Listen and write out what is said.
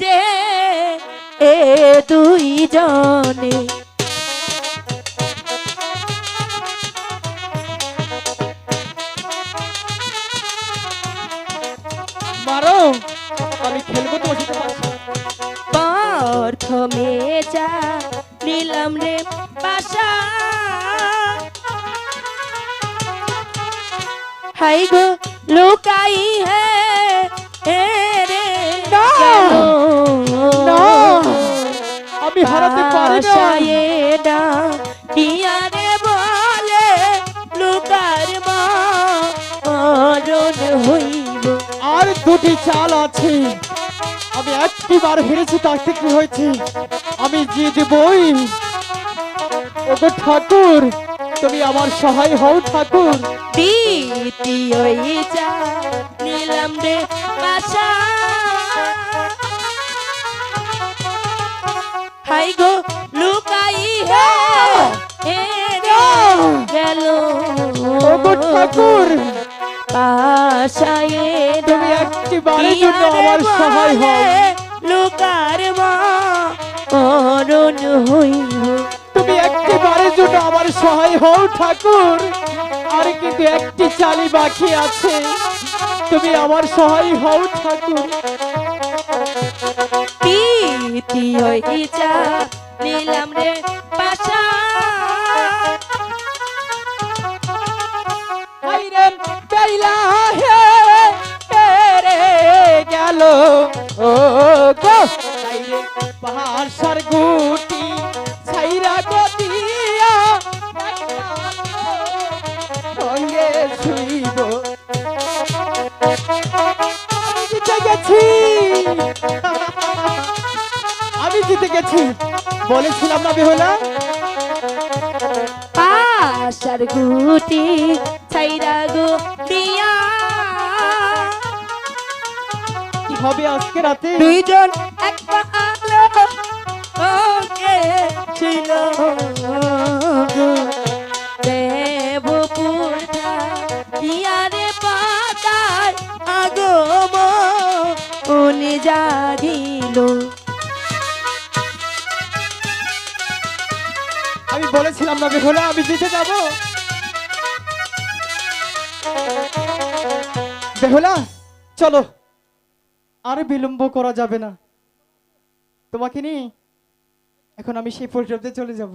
যে এ দুই জনে। মারো আমি খেলব তোমার সাথে। পাশা। প্রথমে যা নিলাম রে পাশা হাই গো লুকাই হে। আশায় না বলে লুকার মা অরণ হইব। আর দুটি চাল আছে। আমি একটি বার হেরেছি তাতে কি হয়েছে? আমি জিতবই। ওগো ঠাকুর তুমি আমার সহায় হও ঠাকুর। দ্বিতীয় যা নিলাম রে বাসা। হাই গো গেল ঠাকুর। আশায় তুমি একটি বারের জন্য আমার সহায় হও। লুকার মা অরণ তুমি একটি বারের জন্য আমার সহায় হও ঠাকুর। আর কিন্তু একটি চালি বাকি আছে। তুমি আমার সহায় হও ঠাকুর। নিলাম রে। গেল ও গো। হাইরে পাহাড় গুটি ছাইরা গদিয়া সঙ্গে শুইব আমি জিতে গেছি। আমি জিতে গেছি। বলেছিলাম না বেহলা। পাশার গুটি ছাইরা গো দিয়া হবে আজকে রাতে। দুইজন এক পালো ওকে ছিল। গো দেবপুর ইয়ারে পাতায় আগম উনি জাগিল। আমি বলেছিলাম না বেহলা আমি জিতে যাব। বেহলা চলো। আর বিলম্ব করা যাবে না। তোমাকে নিয়ে এখন আমি সেই পরিচর্যায় চলে যাব।